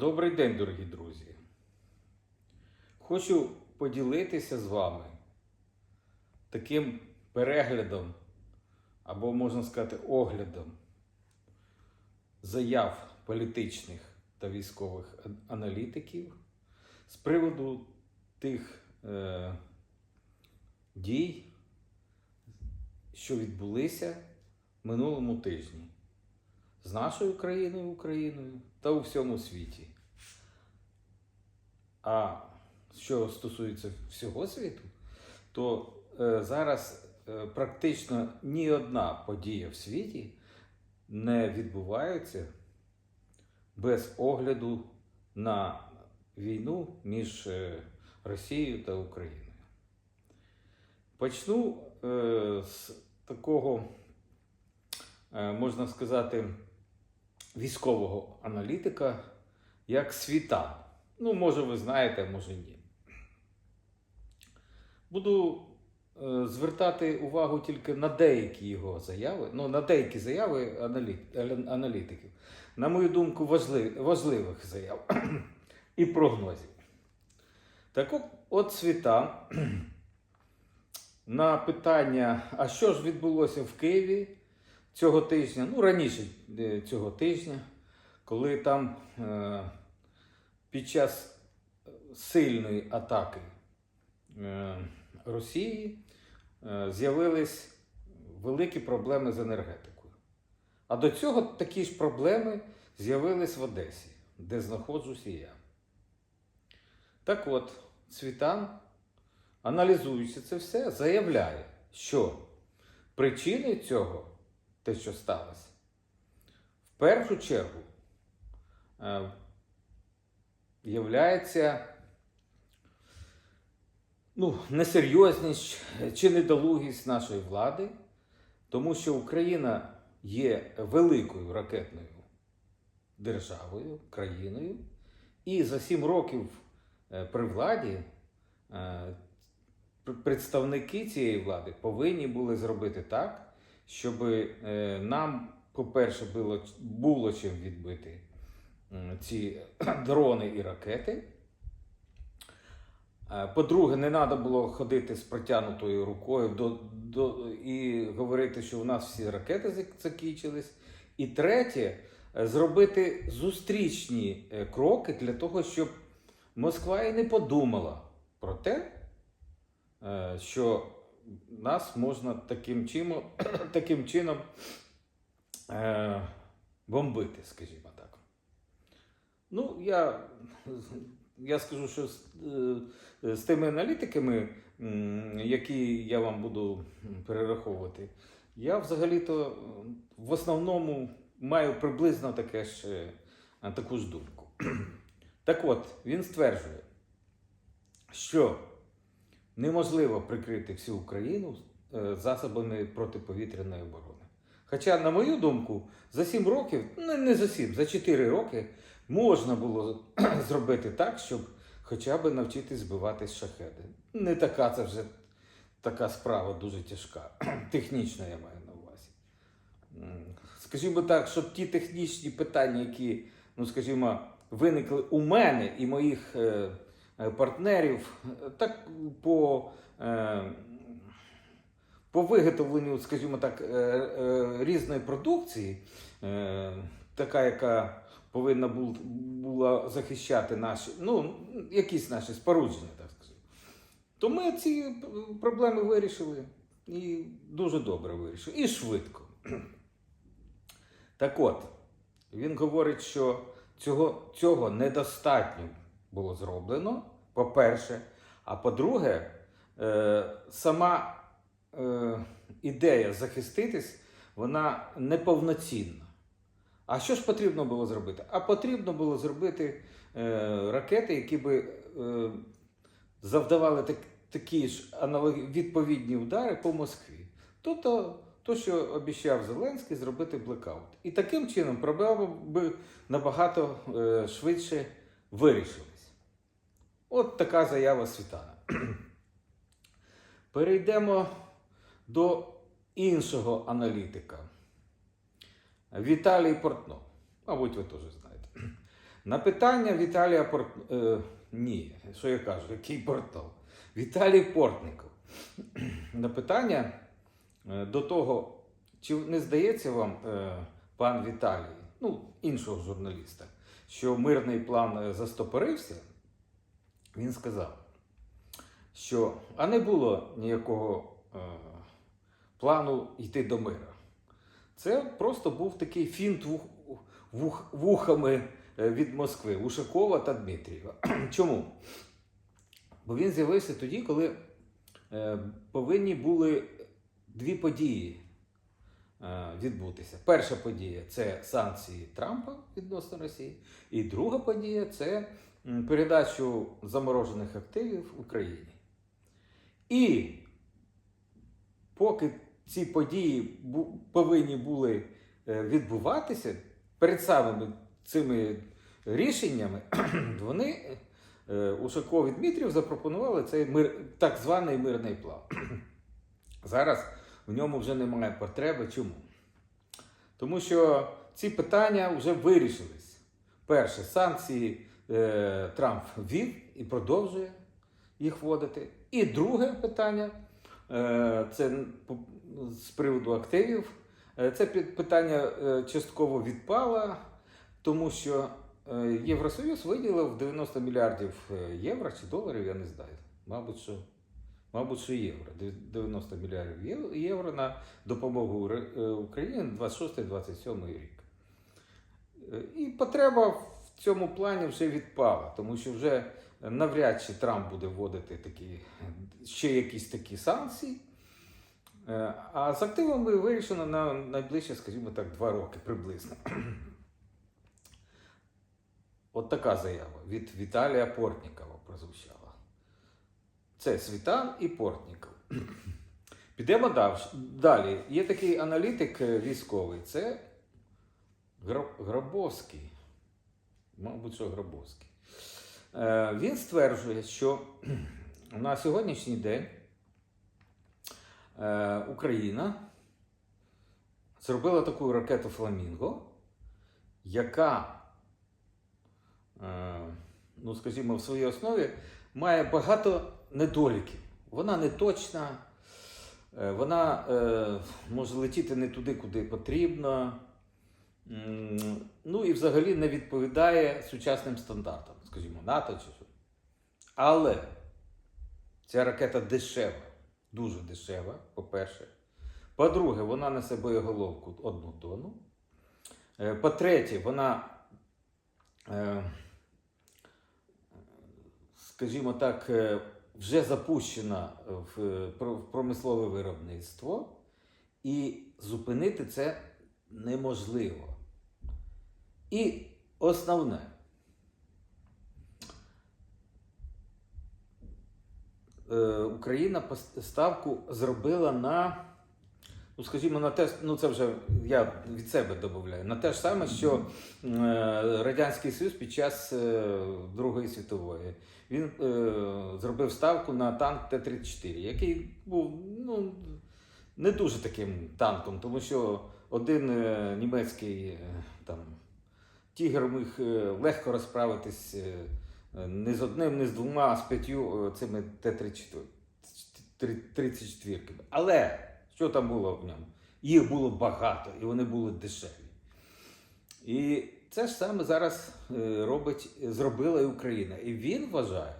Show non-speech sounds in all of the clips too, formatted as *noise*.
Добрий день, дорогі друзі. Хочу поділитися з вами таким переглядом, або можна сказати, оглядом заяв політичних та військових аналітиків з приводу тих е, дій, що відбулися минулому тижні з нашою країною, Україною та у всьому світі. А що стосується всього світу, то е, зараз е, практично ні одна подія в світі не відбувається без огляду на війну між е, Росією та Україною. Почну е, з такого, е, можна сказати, військового аналітика як світа. Ну, може, ви знаєте, може ні. Буду е, звертати увагу тільки на деякі його заяви, ну, на деякі заяви аналі- аналітиків. На мою думку, важлив, важливих заяв і прогнозів. Так от світа *clears throat* на питання, а що ж відбулося в Києві цього тижня, ну раніше е, цього тижня, коли там е, під час сильної атаки е, Росії з'явились великі проблеми з енергетикою. А до цього такі ж проблеми з'явились в Одесі, де знаходжуся я. Так от, Світан, аналізуючи це все, заявляє, що причиною цього, те, що сталося, в першу чергу е, являється ну, несерйозність чи недолугість нашої влади, тому що Україна є великою ракетною державою, країною, і за сім років е, при владі е, представники цієї влади повинні були зробити так, щоб е, нам, по-перше, було, було чим відбити ці *clears throat* дрони і ракети. Е, По-друге, не треба було ходити з протягнутою рукою до, до, і говорити, що у нас всі ракети закінчились. І третє, е, зробити зустрічні кроки для того, щоб Москва і не подумала про те, що нас можна таким чином, *clears throat* таким чином е, бомбити, скажімо так. Ну, я, я скажу, що з, е, з тими аналітиками, які я вам буду перераховувати, я взагалі-то е, в основному маю приблизно таке ж, е, таку ж думку. *clears throat* Так от, він стверджує, що неможливо прикрити всю Україну е, засобами протиповітряної оборони. Хоча, на мою думку, за 7 років, ну не за 7, за 4 роки можна було *clears throat* зробити так, щоб хоча б навчитись збивати шахеди. Не така це вже така справа дуже тяжка. *clears throat* Технічна я маю на увазі. Скажімо так, що ті технічні питання, які, ну скажімо, виникли у мене і моїх е, партнерів, е, так по, е, по виготовленню, скажімо так, е, е, різної продукції, е, така, яка повинна була захищати наші, ну, якісь наші спорудження, так скажімо. То ми ці проблеми вирішили і дуже добре вирішили, і швидко. Так от, він говорить, що цього, цього недостатньо було зроблено, по-перше. А по-друге, е, сама е, ідея захиститись, вона неповноцінна. А що ж потрібно було зробити? А потрібно було зробити е, ракети, які би завдавали такі ж відповідні удари по Москві. Тобто, то, що обіцяв Зеленський зробити блекаут. І таким чином проблема би набагато швидше вирішилась. От така заява Світана. Перейдемо до іншого аналітика. Віталій Портнов. Мабуть, ви теж знаєте. На питання Віталія Порт... е, ні, що я кажу, який портал? Віталій Портников. На питання е, до того, чи не здається вам, е, пан Віталій, ну, іншого журналіста, що мирний план е, застопорився, він сказав, що а не було ніякого е, плану йти до мира. Це просто був такий фінт вух, вух, вухами е, від Москви, Ушакова та Дмитрієва. *clears throat* Чому? Бо він з'явився тоді, коли е, повинні були дві події е, відбутися. Перша подія це санкції Трампа відносно Росії, і друга подія це передачу заморожених активів Україні. І поки ці події повинні були е, відбуватися перед самими цими рішеннями, *clears throat* вони е, Ушаков і Дмитрів запропонували цей мир, так званий мирний план. *clears throat* Зараз в ньому вже немає потреби. Чому? Тому що ці питання вже вирішились. Перше, санкції Трамп ввів і продовжує їх вводити. І друге питання е, це з приводу активів. Е, Це питання е, частково відпало, тому що е, Євросоюз виділив 90 мільярдів е, євро чи доларів, я не знаю. Мабуть, що, мабуть, що євро. 90 мільярдів євро на допомогу е, Україні на 26-27 рік. Е, І потреба цьому плані вже відпала, тому що вже навряд чи Трамп буде вводити такі, ще якісь такі санкції. Е, А з активами вирішено на найближче, скажімо так, два роки приблизно. *clears throat* От така заява від Віталія Портнікова прозвучала. Це Світан і Портніков. *clears throat* Підемо далі. Є такий аналітик е, військовий, це Грабовський. Мабуть, що Грабовський. Е, Він стверджує, що *clears throat* на сьогоднішній день е, Україна зробила таку ракету Фламінго, яка, е, ну скажімо, в своїй основі має багато недоліків. Вона не точна, вона може летіти не туди, куди потрібно. Ну і взагалі не відповідає сучасним стандартам, скажімо, НАТО чи що. Але ця ракета дешева, дуже дешева, по-перше. По-друге, вона несе боєголовку одну тонну. Е, По-третє, вона, е, скажімо так, е, вже запущена в промислове виробництво, і зупинити це неможливо. І основне. Е, Україна ставку зробила на, ну скажімо, на те, ну це вже я від себе додаю, на те ж саме, що е, Радянський Союз під час е, Другої світової. Він зробив ставку на танк Т-34, який був ну, не дуже таким танком, тому що один німецький там, тігр міг е, легко розправитись е, е, не з одним, не з двома, а з п'ятью цими Т-34. Але що там було в ньому? Їх було багато і вони були дешеві. І це ж саме зараз робить, зробила і Україна. І він вважає,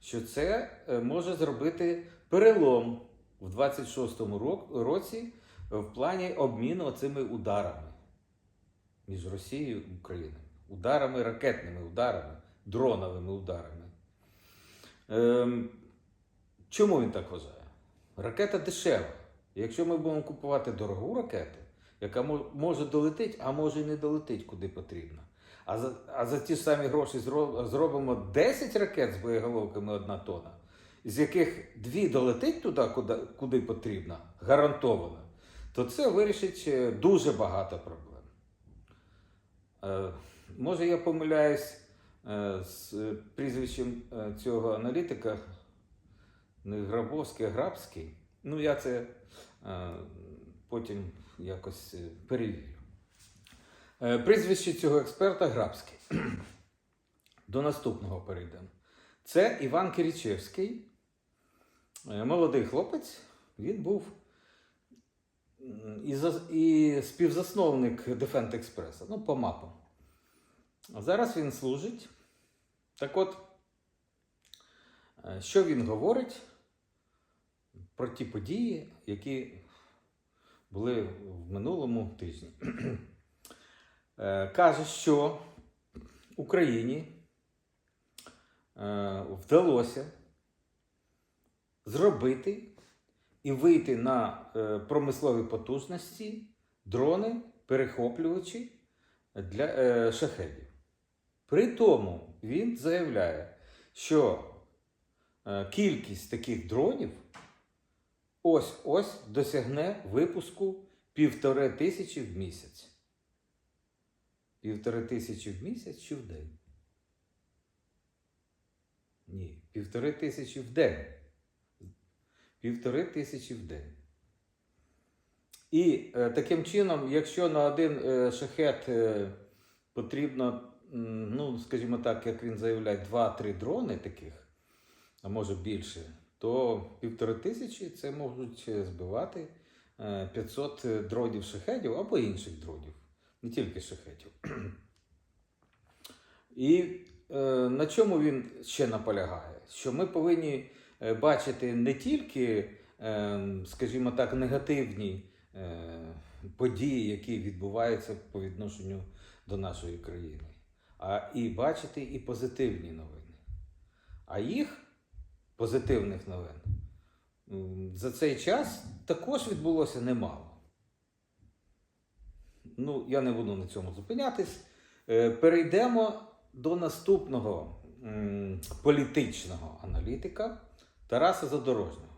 що це може зробити перелом в 26-му році в плані обміну цими ударами між Росією і Україною. Ударами, ракетними ударами, дроновими ударами. Ем, чому він так вважає? Ракета дешева. Якщо ми будемо купувати дорогу ракету, яка може долетить, а може і не долетить куди потрібно. А за, а за ті самі гроші зробимо 10 ракет з боєголовками одна тонна, з яких дві долетить туди, куди, куди потрібно, гарантовано, то це вирішить е, дуже багато проблем. Е, може, я помиляюсь е, з прізвищем е, цього аналітика, не Грабовський, а Грабський. Ну, я це потім якось перевірю. Прізвище цього експерта Грабський. *clears throat* до наступного перейдемо. Це Іван Киричевський, молодий хлопець. Він був і, і співзасновник Defend Експреса, ну, по мапам. Зараз він служить. Так от, е, що він говорить про ті події, які були в минулому тижні. Е, Каже, що Україні е, вдалося зробити і вийти на е, промислові потужності дрони, перехоплювачі для е, шахедів. При тому він заявляє, що е, кількість таких дронів ось-ось досягне випуску півтори тисячі в місяць. Півтори тисячі в місяць чи в день? Ні, півтори тисячі в день. Півтори тисячі в день. І е, таким чином, якщо на один е, шахет е, потрібно, ну, скажімо так, як він заявляє, 2-3 дрони таких, а може більше, то півтори тисячі це можуть збивати е, 500 дронів шахедів або інших дронів, не тільки шахетів. І на чому він ще наполягає? Що ми повинні бачити не тільки, е, скажімо так, негативні е, події, які відбуваються по відношенню до нашої країни, а і бачити і позитивні новини. А їх позитивних новин за цей час також відбулося немало. Ну, я не буду на цьому зупинятись. Е, Перейдемо до наступного політичного аналітика Тараса Задорожнього.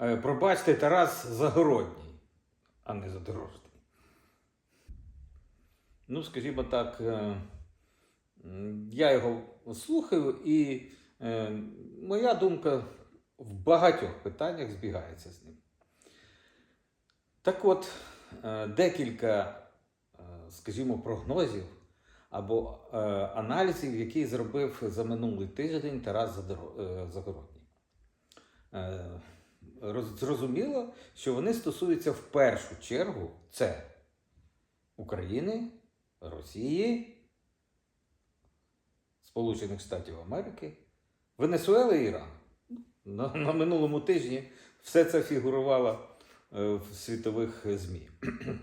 Е, Пробачте, Тарас Загородній, а не Задорожній. Ну, скажімо так, е, я його слухаю, і е, моя думка в багатьох питаннях збігається з ним. Так от, декілька, скажімо, прогнозів або аналізів, які зробив за минулий тиждень Тарас Загородній. Е, роз- Зрозуміло, що вони стосуються в першу чергу це України, Росії, Сполучених Штатів Америки, Венесуели і Ірану. На, на минулому тижні все це фігурувало е, в світових ЗМІ. *clears throat*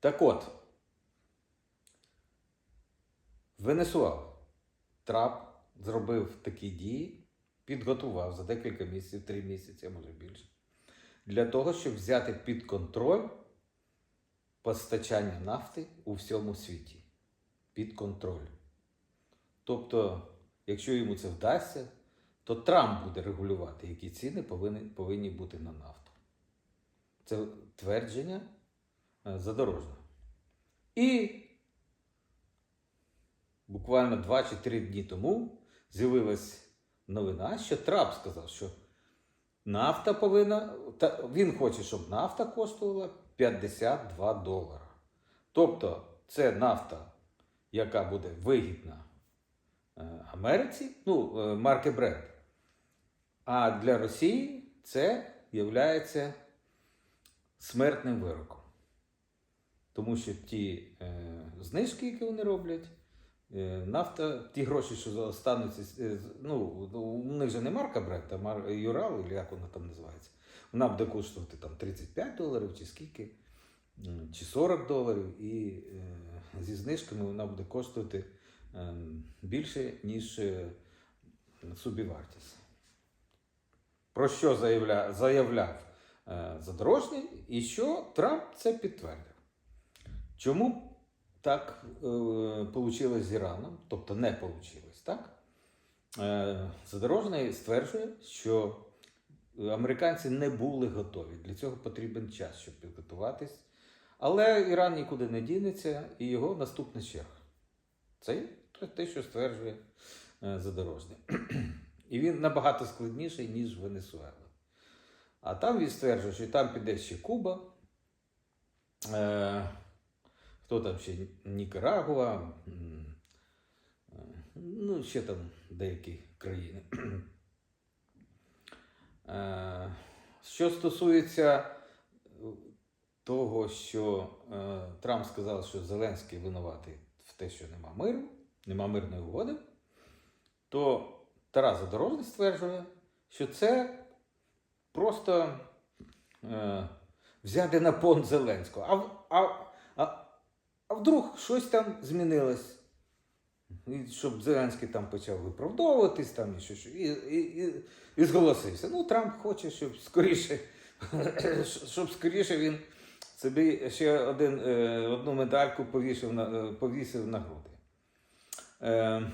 Так от, Венесуела. Трап зробив такі дії, підготував за декілька місяців, три місяці, може більше, для того, щоб взяти під контроль постачання нафти у всьому світі. Під контроль. Тобто, якщо йому це вдасться, то Трамп буде регулювати, які ціни повинні, повинні бути на нафту. Це твердження е, задорожного. І буквально 2 чи 3 дні тому з'явилась новина, що Трамп сказав, що нафта повинна. Та, він хоче, щоб нафта коштувала 52 долара. Тобто, це нафта, яка буде вигідна е, Америці, ну, е, марки Brent. А для Росії це є смертним вироком. Тому що ті е, знижки, які вони роблять, нафта, ті гроші, що залишаються, е, ну, у них же не марка Брент, а. Юрал, як вона там називається. Вона буде коштувати там 35 доларів чи скільки, чи 40 доларів, і е, зі знижками вона буде коштувати е, більше, ніж е, собівартість. Про що заявля... заявляв е, Задорожній, і що Трамп це підтвердив. Чому так е, вийшло з Іраном? Тобто не вийшло, так? Е, Задорожний стверджує, що американці не були готові. Для цього потрібен час, щоб підготуватись. Але Іран нікуди не дінеться, і його наступна черга. Це те, що стверджує е, Задорожний. І він набагато складніший, ніж Венесуела. А там він стверджує, що там піде ще Куба. Хто там ще? Нікарагуа, е, ну, ще там деякі країни. Що стосується е, того, що е, Трамп сказав, що Зеленський винуватий в те, що нема миру, нема мирної угоди, то Тарас Задорожний стверджує, що це просто е, взяти на понт Зеленського. А, а вдруг щось там змінилось? І щоб Зеленський там почав виправдовуватись там і, що, і, і, і, і зголосився. Ну, Трамп хоче, щоб скоріше, *coughs* щоб скоріше він собі ще один, е, одну медальку повісив на, е, повісив на груди. Е,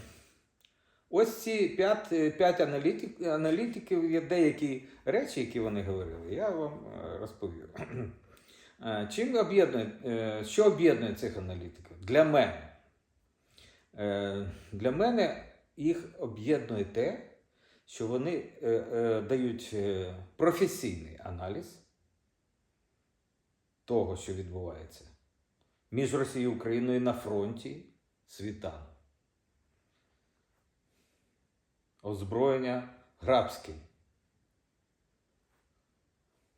ось ці п'ять, п'ять аналітик, аналітиків є деякі речі, які вони говорили, я вам розповів. Е, Чим об'єднує, е, що об'єднує цих аналітиків? Для мене. Е, Для мене їх об'єднує те, що вони дають професійний аналіз того, що відбувається між Росією і Україною на фронті світан. Озброєння грабське.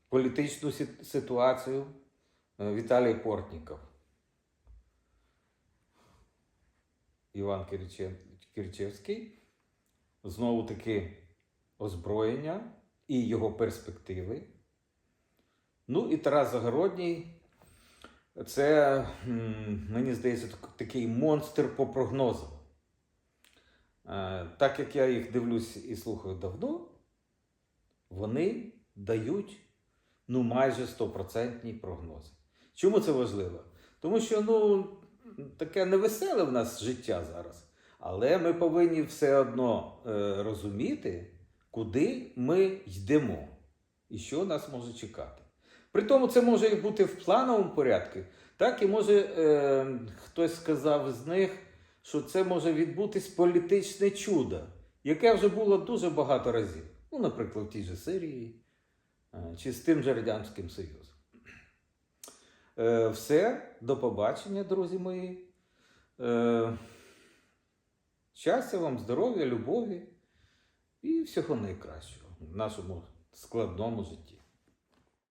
Політичну ситуацію Віталій Портніков. Іван Киричевський. Знову таки озброєння і його перспективи. Ну і Тарас Загородній. Це, мені здається, такий монстр по прогнозам. Е, Так як я їх дивлюсь і слухаю давно, вони дають ну, майже стопроцентні прогнози. Чому це важливо? Тому що ну, таке невеселе в нас життя зараз. Але ми повинні все одно е, розуміти, куди ми йдемо і що нас може чекати. При тому це може і бути в плановому порядку, так і може е, хтось сказав з них, що це може відбутись політичне чудо, яке вже було дуже багато разів. Ну, наприклад, в тій же Сирії е, чи з тим же Радянським Союзом. Е, все, до побачення, друзі мої. Е, щастя вам, здоров'я, любові і всього найкращого в нашому складному житті.